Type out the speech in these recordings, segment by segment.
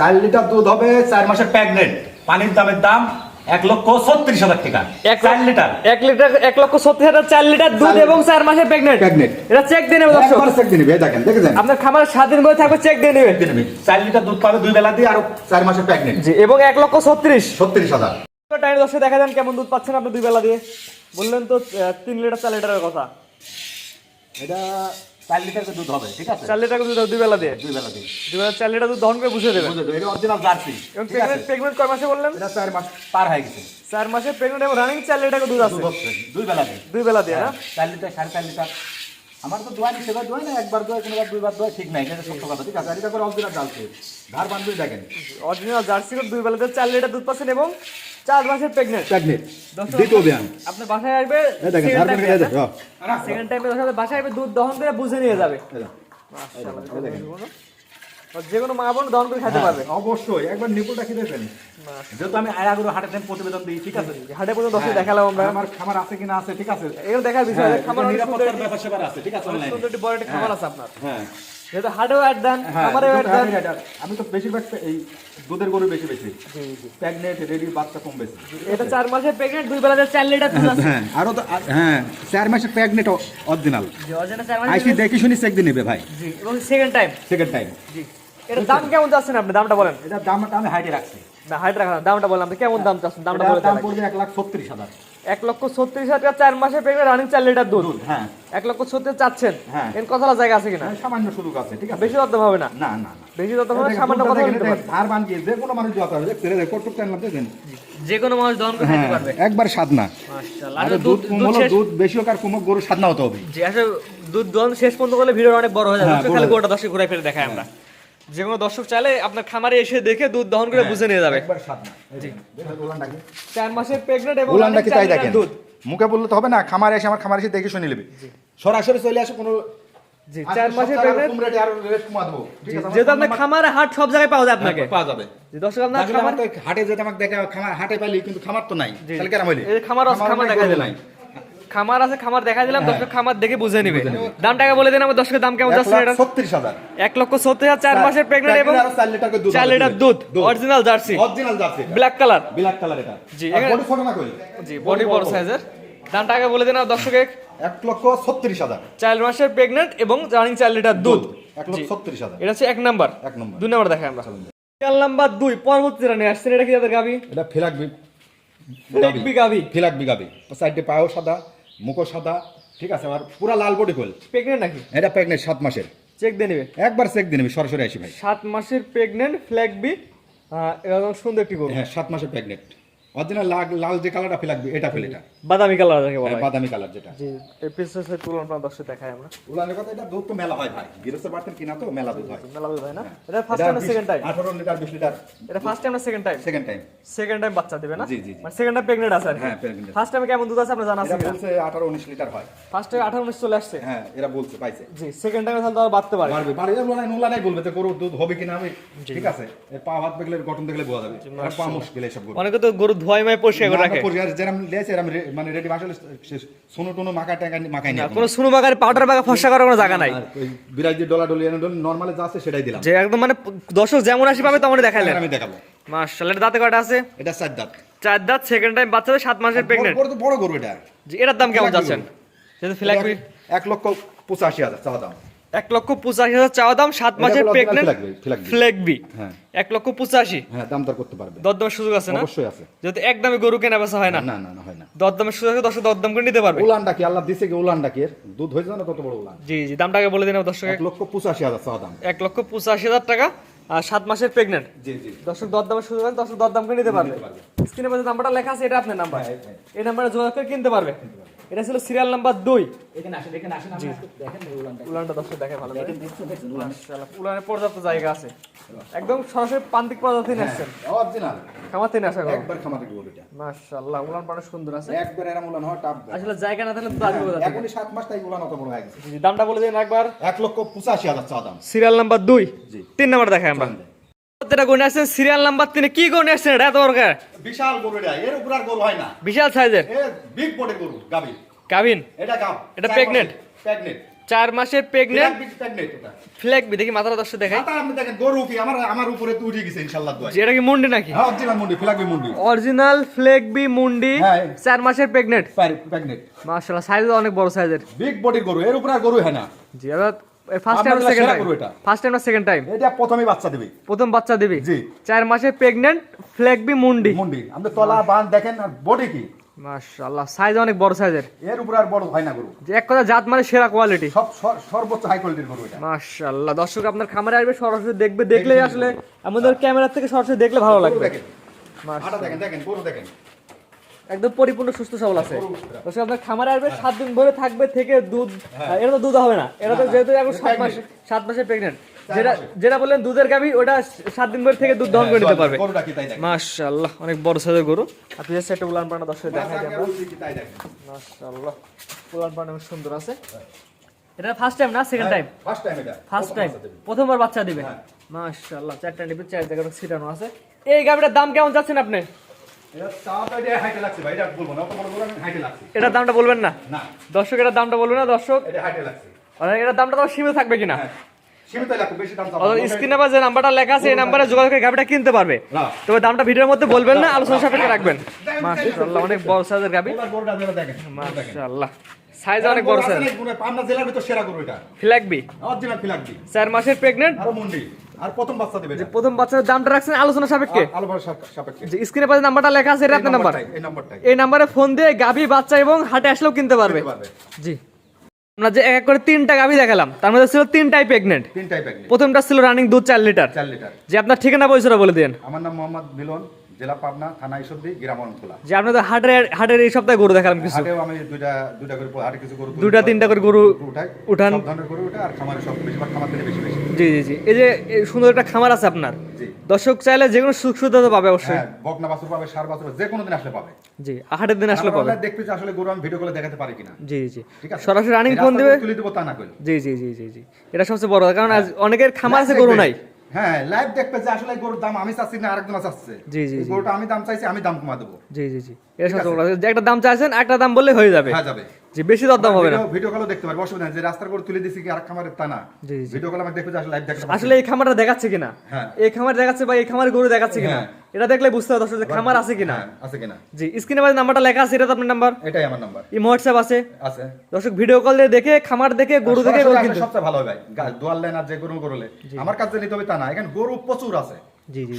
চার লিটার দুধ হবে চার মাসের প্যাগনেট পানির দামের দাম এক লক্ষ ছত্রিশ হাজার টাকা। এক চার লিটার। এক লিটার এক লক্ষ সত্তর হাজার চার লিটার দুধ এবং চার মাসের প্রেগনেন্ট Pregnant। এটা চেক দিয়ে নেবে দর্শক। চেক দিয়ে নিবি, দেখেন দেখেছেন? আপনার খামার সাত দিন করে থাকবে চেক দিয়ে নেবে। চার লিটার দুধ পাবে দুই বেলা দিয়ে আর চার মাসের প্যাগনেট জি এবং এক লক্ষ ছত্রিশ। ছত্রিশ হাজার। টাইম দর্শক দেখা যান কেমন দুধ পাচ্ছেন আপনি দুই বেলা দিয়ে। বললেন তো তিন লিটার চার লিটারের কথা। এটা চার লিটার দুধ হবে ঠিক আছে? চার লিটার দুধ দুই বেলা দিয়ে? দুই বেলা দিয়ে। দুই বেলা চার লিটার দুধ দহন করে বুঝে দেবেন বুঝে তো, এটা অরিজিনাল জার্সি এবং ঠিক আছে? প্রেগনেন্ট প্রেগনেন্ট কয় মাসে বললেন? এটা চার মাস পার হয়ে গেছে। চার মাসে প্রেগনেন্ট এবং রানিং চার লিটার দুধ আছে। দুই বেলা দিয়ে। দুই বেলা দিয়ে না? চার লিটার আমার তো সেবার না একবার কোনোবার দুইবার ঠিক নাই এটা সত্য কথা ঠিক আছে? আর এটা করে অরিজিনাল জার্সি। ধার বান্ধবী দেখেন। অরিজিনাল জার্সি দুই বেলা দিয়ে চার লিটার দুধ পাচ্ছেন এবং চার মাসের প্রেগনেন্ট দর্শক, দ্বিতীয় ব্যায়াম আপনার বাসায় আসবে এই দেখেন বান্ধবী এই সেকেন্ড টাইমে বাসায় আসবে দুধ দহন করে বুঝে নিয়ে যাবে। যে কোনো মা বোন দহন করে খেতে পারবে। হ্যাঁ, অবশ্যই। একবার নিপুলটা খেতেছেন যেহেতু আমি আয়াগুলো হাটের দিন প্রতিবেদন দিই ঠিক আছে? হাটে পর্যন্ত দশে দেখালাম আমরা। আমার খামার আছে কিনা আছে ঠিক আছে? এগুলো দেখার বিষয় হ্যাঁ, খামার নিরাপত্তার ব্যাপার স্যাপার আছে ঠিক আছে একটি বড় একটি খামার আছে আপনার। হ্যাঁ। যেহেতু হাটেও অ্যাড দেন হ্যাঁ, অ্যাড দেন। আমি তো বেশিরভাগ এই দুধের গরু বেশি বেশি প্যাগনেট রেডি বাচ্চা কম বেশি। এটা চার মাসের প্রেগনেন্ট দুই বেলা চার লিটার দুধ আছে। হ্যাঁ আরও তো হ্যাঁ চার অরিজিনাল আইসি দেখি শুনি চেক দিয়ে নেবে ভাই। জি এবং সেকেন্ড টাইম সেকেন্ড টাইম জি এটা দাম কেমন যাচ্ছেন আপনি? দামটা বলেন। এটা দামটা আমি হাইটে রাখছি। না হাইট রাখা দামটা বলেন আপনি। কেমন দাম চাচ্ছেন? দামটা দাম পড়বে এক লাখ ছত্রিশ হাজার। এক লক্ষ ছত্রিশ হাজার টাকা চার মাসের প্রেগনেন্ট রানিং চার লিটার দুধ। দুধ হ্যাঁ। এক লক্ষ ছত্রিশ চাচ্ছেন। হ্যাঁ। এর কতটা জায়গা আছে কিনা? হ্যাঁ, সামান্য সুযোগ আছে ঠিক আছে। বেশি দরদাম হবে না? না না বেশি দরদাম হবে সামান্য কথা বলতে ধার বান দিয়ে যে কোনো মানুষ হবে দেখেন যে কোনো মানুষ দহন করে হ্যাঁ পারবে। একবার স্বাদ না। মাশাআল্লাহ দুধ দুধ দুধ শেষ দুধ বেশি হোক আর কম হোক গরু স্বাদ না হতে হবে। জি আসলে দুধ দহন শেষ পর্যন্ত করলে ভিডিও অনেক বড় হয়ে যাবে। খালি গোটা দর্শক ঘুরে ফিরে দেখায় আমরা। যে কোনো দর্শক চাইলে আপনার খামারে এসে দেখে দুধ দহন করে বুঝে নিয়ে যাবে। একবার স্বাদ না জি। দেখেন উলানটা কি? চার মাসের প্রেগনেন্ট এবং উলানটা কি তাই দেখেন? দুধ। মুখে বললে তো হবে না খামারে এসে আমার খামারে এসে দেখে শুনে নেবে। সরাসরি চলে আসে কোনো জি চার মাসের প্রেগনেন্ট কুমড়াটি রেট কমা দেবো। ঠিক আপনার খামারে হাট সব জায়গায় পাওয়া যায় আপনাকে। পাওয়া যাবে। যে দর্শক আপনার খামার তো হাটে যেতে আমাকে দেখে খামার হাটে পাইলি কিন্তু খামার তো নাই। তাহলে কেন হইলে খামার খামার গরু দিলাম। নাই। খামার আছে খামার দেখা দিলাম দর্শক খামার দেখে বুঝে নিবে। দাম টাকা বলে দিন আমার দর্শকের দাম কেমন যাচ্ছে এটা? ছত্রিশ হাজার। এক লক্ষ সত্তর হাজার চার মাসের প্রেগনেন্ট এবং চার লিটার দুধ চার লিটার দুধ original jersey. Original jersey black colour black colour এটা। জি, বডি ছোট না কই? জি বডি বড় সাইজের দাম টাকা বলে দিন আমার দর্শকে এক লক্ষ ছত্রিশ হাজার। চার মাসের প্রেগনেন্ট এবং রানিং চার লিটার দুধ। এক লক্ষ ছত্রিশ হাজার। এটা হচ্ছে এক নাম্বার এক নম্বর দুই নাম্বার দেখাই আমরা। চার নাম্বার দুই পরবর্তী রানে আসছেন এটা কি যাদের গাবি? এটা ফিলাক বি দেখবি গাবি। ফিলাক বিগাবি সাইডে পাও সাদা। মুখো সাদা ঠিক আছে? আর পুরা লাল বডি ফুল প্রেগনেন্ট নাকি? এটা প্রেগনেন্ট সাত মাসের। চেক দিয়ে নেবে? একবার চেক দিয়ে নেবে সরাসরি আসি ভাই। সাত মাসের প্রেগনেন্ট ফ্ল্যাগ বি এরকম সুন্দর একটি গরু। হ্যাঁ সাত মাসের প্রেগনেন্ট অরিজিনাল লাল লাল যে কালারটা ফিলাকবি এটা ফেল এটা। বাদামি কালার যাকে বলা হ্যাঁ, হয়। বাদামি কালার যেটা। জি এই পিসের সাথে তুলনা আপনার দর্শক দেখাই আমরা। উলানের কথা এটা দুধ তো মেলা হয় ভাই। বাড়তেন কিনা তো মেলা দুধ হয়। মেলা দুধ হয় না? এটা ফার্স্ট টাইম না সেকেন্ড টাইম আঠারো লিটার বিশ লিটার এটা ফার্স্ট টাইম না second time second time second time বাচ্চা দেবে না? জি, জি। মানে সেকেন্ড টাইম প্রেগনেন্ট আছে হ্যাঁ প্রেগনেন্ট ফার্স্ট টাইমে কেমন দুধ আছে আপনার জানা আছে এটা বলছে আঠারো উনিশ লিটার হয়। ফার্স্ট টাইমে আঠারো উনিশ চলে আসছে? হ্যাঁ এরা বলছে পাইছে। জি সেকেন্ড টাইমে তাহলে বাড়তে পারে। বাড়বে বাড়বে। নোলা নোলা নাই বলবে যে গরুর দুধ হবে কিনা হবে ঠিক আছে। এর পা হাত দেখলে গঠন দেখলে বোঝা যাবে। পা মুশকিল এসব গরু অনেকে তো গরু ধোয়াই মায় পরিষ্কার করে রাখে যেরকম লেছে এরকম মানে রেডি আসলে সোনো টোনো মাখা টাকা মাখাই নিয়ে কোনো সুনো বাগারে পাউডার বাগা ফসা করার কোনো জায়গা নাই। বিরাজ দিয়ে ডলা ডলি নর্মালে যা আছে সেটাই দিলাম। যে একদম মানে দর্শক যেমন আসি পাবে তেমনই দেখাইলেন। আমি দেখাবো। মাশাআল্লাহ দাঁতে কয়টা আছে? এটা চার দাঁত। চার দাঁত সেকেন্ড টাইম বাচ্চা সাত মাসের প্রেগনেন্ট বড় বড় গরু এটা। এটার দাম কেমন যাচ্ছেন? এক লক্ষ পঁচাশি হাজার চাওয়া দাম। এক লক্ষ পঁচাশি হাজার চাওয়া দাম সাত মাসের প্রেগনেন্ট। ফ্লেগবি হ্যাঁ। এক লক্ষ পঁচাশি? হ্যাঁ দাম দর করতে পারবে। দরদামের সুযোগ আছে না? অবশ্যই আছে। একদমই গরু কেনা বেচা হয় না? না না হয় না। দরদামের সুযোগ আছে দর্শক দরদাম করে নিতে পারবে। উলানটা কি? আল্লাহ দিছে কি উলানটা কি দুধ হয়েছে না তত বড় উলান? জি জি দামটাকে বলে দিন দর্শক। এক লক্ষ পঁচাশি হাজার চাওয়া দাম। এক লক্ষ পঁচাশি হাজার টাকা আর সাত মাসের প্রেগনেন্ট জি জি। দর্শক দরদামের সুযোগ আছে দর্শক দরদাম করে নিতে পারবে। স্ক্রিনে মধ্যে নাম্বারটা লেখা আছে এটা আপনার নাম্বার। এই নাম্বারে যোগাযোগ করে কিনতে পারবে। এটা ছিল সিরিয়াল নাম্বার দুই। এখানে আসেন এখানে আসেন আপনি দেখেন উলানটা উলানটা দর্শক দেখে ভালো দেখেন দেখছেন দেখছেন উলান। মাশাআল্লাহ, পর্যাপ্ত জায়গা আছে। একদম সরাসরি প্রান্তিক প্রজাতি নিয়ে আসছেন অরিজিনাল আসা একবার খামাতে এটা। মাশাআল্লাহ উলান পাড়া সুন্দর আছে। একবার উলান হয় টাপ আসলে জায়গা না থাকলে? সাত মাস তাই উলান অত বড় হয়ে গেছে। দামটা বলে দিন একবার। এক লক্ষ পঁচাশি হাজার চাওয়া দাম। সিরিয়াল নাম্বার দুই। জি। তিন নাম্বার দেখাই আমরা। যেটা গনে আসছেন সিরিয়াল নাম্বার তিনে কি গনে আসছেন? এটা এত বড় গায়ে? বিশাল গরু এটা। এর উপর আর গরু হয় না। বিশাল সাইজের? বিগ বডি গরু গাবি কাবিন এটা গাব এটা pregnant? প্রেগনেন্ট চার মাসের প্রেগনেন্ট এটা। ফ্ল্যাগ বি দেখি মাথাটা দর্শক দেখাই। মাথা আপনি দেখেন গরু কি? আমার আমার উপরে তো উঠে গেছে ইনশাআল্লাহ দোয়া যেটা কি মুন্ডি নাকি? হ্যাঁ অরিজিনাল মুন্ডি ফিলাকবি মুন্ডি। অরিজিনাল ফ্লেক বি মুন্ডি হ্যাঁ। চার মাসের প্রেগনেন্ট প্রেগনেন্ট মাশাআল্লাহ সাইজ অনেক বড় সাইজের বিগ বডির গরু এর উপরে আর গরু হয় না। জি first time second time. First time না সেকেন্ড টাইম এটা প্রথমেই বাচ্চা দেবে। প্রথম বাচ্চা দিবি? জি। চার মাসের প্রেগনেন্ট ফ্লেক বি মুন্ডি। মুন্ডি। তলা বান দেখেন আর বডি কি? মাশাআল্লাহ সাইজ অনেক বড় সাইজের এর উপরে আর বড় হয় না গরু। যে এক কথা জাত মানে সেরা কোয়ালিটি সব সর- সর্বোচ্চ হাই কোয়ালিটির গরু এটা। মাশাআল্লাহ দর্শক আপনার খামারে আসবে সরাসরি দেখবে দেখলেই আসলে আমাদের ক্যামেরা থেকে সরাসরি দেখলে ভালো লাগবে। দেখেন। দেখেন দেখেন। একদম পরিপূর্ণ সুস্থ সবল আছে। দর্শক আপনার খামারে আসবে সাত দিন ধরে থাকবে থেকে দুধ এটা তো দুধ হবে না। এটা তো যেহেতু এখন সাত মাস সাত মাসের প্রেগনেন্ট যেটা যেটা বললেন দুধের গাভী ওটা সাত দিন ধরে থেকে দুধ দহন করে নিতে পারবে। মাশাআল্লাহ অনেক বড় সাইজের গরু। সেটা উলান পানা দর্শক মাশাআল্লাহ উলান পানা সুন্দর আছে। এটা ফার্স্ট টাইম না সেকেন্ড টাইম ফার্স্ট টাইম এটা। ফার্স্ট টাইম প্রথমবার বাচ্চা দিবে? হ্যাঁ। মাশাআল্লাহ চারটা নিবে চার জায়গাটা ছিটানো আছে। এই গাভীটার দাম কেমন যাচ্ছেন আপনি? এটার দামটা বলবেন না? দর্শক এটার দামটা বলবেন না দর্শক? আর এটার দামটা তো সীমিত থাকবে কিনা? হ্যাঁ স্ক্রিনে বা যে নাম্বারটা লেখা আছে এই নাম্বারে যোগাযোগ করে গাভিটা কিনতে পারবে। তবে দামটা ভিডিওর মধ্যে বলবেন না আলোচনা সাপেক্ষে রাখবেন। মাশাআল্লাহ অনেক বড় সাইজের গাভি মাশাআল্লাহ। সাইজ অনেক বড় সাইজ পাবনা জেলার ভিতর সেরা গরু এটা। ফ্ল্যাগবি অরিজিনাল ফিলাকবি চার মাসের প্রেগনেন্ট আরও মুন্ডি। আর প্রথম বাচ্চা বাচ্চার দামটা রাখছেন আলোচনা সাপেক্ষে? আলো সাপেক্ষে। যে স্ক্রিনে পাশে নাম্বারটা লেখা আছে এটা আপনার নাম্বার। এই নাম্বারটাই। এই নাম্বারে ফোন দিয়ে গাভি বাচ্চা এবং হাটে আসলেও কিনতে পারবে। দিতে জি। আমরা যে এক এক করে তিনটা গাভি দেখালাম তার মধ্যে ছিল তিনটাই প্রেগনেন্ট তিনটাই প্রথমটা ছিল রানিং দুধ চার লিটার চার লিটার যে আপনার ঠিকানা পয়সাটা বলে দিন আমার নাম মোহাম্মদ মিলন। জেলা পাবনা থানা ঈশ্বরদী গ্রাম অরণখোলা যে আপনাদের হাটের হাটের এই সপ্তাহে গরু দেখালাম কিছু। হাটেও আমি দুইটা দুইটা করে হাটে কিছু গরু দুইটা তিনটা করে গরু উঠাই উঠান। সব ধরনের গরু উঠে আর খামারে সব বেশিরভাগ খামার থেকে বেশি বেশি। জি জি জি। এই যে সুন্দর একটা খামার আছে আপনার। দর্শক চাইলে যে কোনো সুখ সুবিধা তো পাবে অবশ্যই। হ্যাঁ বকনা বাছুর পাবে সার বাছুর যে কোনো দিন আসলে পাবে। জি হাটের দিন আসলে পাবে। দেখতে আসলে গরু আমি ভিডিও করে দেখাতে পারি কিনা। জি জি ঠিক আছে? সরাসরি রানিং ফোন দিবে। তুলে দেবো তা না জি জি জি জি জি। এটা সবচেয়ে বড় কারণ আজ অনেকের খামার আছে গরু নাই। হ্যাঁ লাইভ দেখবে যে আসলে গরুর দাম আমি চাচ্ছি না আরেকজন চাচ্ছে। জি, জি, গরুটা আমি দাম চাইছি আমি দাম কমা দেবো। জি জি জি। এটা একটা দাম চাইছেন একটা দাম বললে হয়ে যাবে। হ্যাঁ যাবে। জি বেশি দরদাম হবে না। ভিডিও- কলও দেখতে পারবে অসুবিধা যে রাস্তার গরু তুলে দিছি কি আরেক খামারের তা না। ভিডিও কল দেখবে আসলে লাইভ দেখতে আসলে এই খামারটা দেখাচ্ছে কিনা? হ্যাঁ। এই খামার দেখাচ্ছে বা এই গরু দেখাচ্ছে কিনা? হ্যাঁ। এটা দেখলে বুঝতে হবে দর্শক যে খামার আছে কিনা। হ্যাঁ, আছে কিনা। জি স্ক্রিনে বাজে নাম্বারটা লেখা আছে এটা তো আপনার নাম্বার এটাই আমার নাম্বার এই হোয়াটসঅ্যাপ আছে। আছে। দর্শক ভিডিও কল দিয়ে দেখে খামার দেখে গরু দেখে গরু কিনতে। সবচেয়ে ভালো হবে ভাই। দোয়াল লেন আর যে গরু করলে আমার কাছে নিতে হবে তা না। এখানে গরু প্রচুর আছে।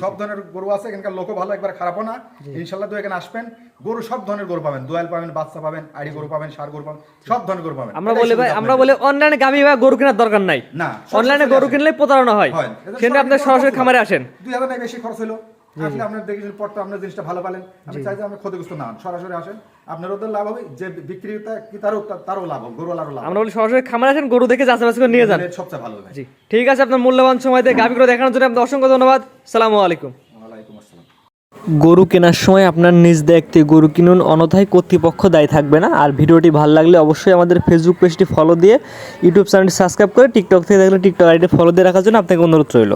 সব ধরনের গরু আছে এখানকার লোকও ভালো একবার খারাপও না। ইনশাল্লাহ তো এখানে আসবেন। গরু সব ধরনের গরু পাবেন দোয়াল পাবেন বাচ্চা পাবেন আড়ি গরু পাবেন সার গরু পাবেন সব ধরনের গরু পাবেন। আমরা বলে ভাই আমরা বলে অনলাইনে গামি বা গরু কেনার দরকার নাই। না অনলাইনে গরু কিনলে প্রতারণা হয়। সেটা আপনি সরাসরি সরাসরি খামারে আসেন। দুই হাজার টাকা বেশি খরচ হলো। আসলে আপনার দেখে পর তো আপনার জিনিসটা ভালো পালেন। আমি চাই যে আপনি ক্ষতিগ্রস্ত না সরাসরি আসেন। আপনার ওদের লাভ হবে যে বিক্রেতা কি তারও তারও লাভ হবে গরু আরও লাভ আমরা বলি সরাসরি খামারে আসেন গরু দেখে যাচাই বাছাই করে নিয়ে যান। সবচেয়ে ভালো হবে জি ঠিক আছে আপনার মূল্যবান সময় দিয়ে করে দেখানোর জন্য আপনার অসংখ্য ধন্যবাদ। সালামু আলাইকুম। গরু কেনার সময় আপনার নিজ দায়িত্বে গরু কিনুন অনথায় কর্তৃপক্ষ দায়ী থাকবে না। আর ভিডিওটি ভালো লাগলে অবশ্যই আমাদের ফেসবুক পেজটি ফলো দিয়ে ইউটিউব চ্যানেলটি সাবস্ক্রাইব করে টিকটক থেকে দেখলে টিকটক আইডি ফলো দিয়ে রাখার জন্য আপনাকে অনুরোধ রইল।